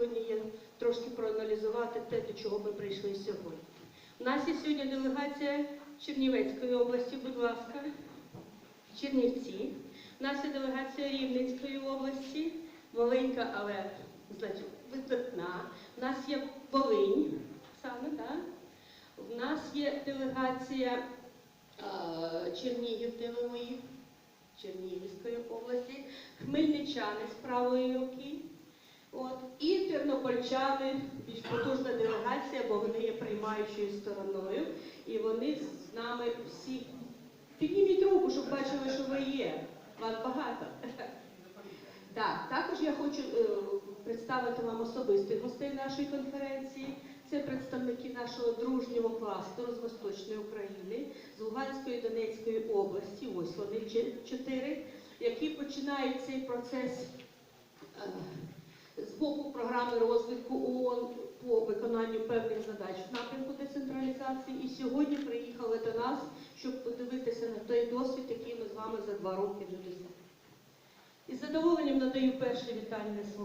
сьогодні є трошки проаналізувати те, до чого ми прийшли сьогодні. У нас є сьогодні делегація Чернівецької області, будь ласка, Чернівці. У нас є делегація Рівненської області, маленька, але видатна. У нас є Волинь, саме, так? У нас є делегація Чернігів, де Чернігівської області, хмельничани з правої руки. От, і тернопольчани, більш потужна делегація, бо вони є приймаючою стороною, і вони з нами всі. Підніміть руку, щоб бачили, що ви є. Вас багато. Так, також я хочу е, представити вам особистих гостей нашої конференції. Це представники нашого дружнього кластеру з Восточної України, з Луганської і Донецької області, ось вони чотири, які починають цей процес боку програми розвитку ООН по виконанню певних задач в напрямку децентралізації. І сьогодні приїхали до нас, щоб подивитися на той досвід, який ми з вами за два роки досягли. Із задоволенням надаю перше вітальне слово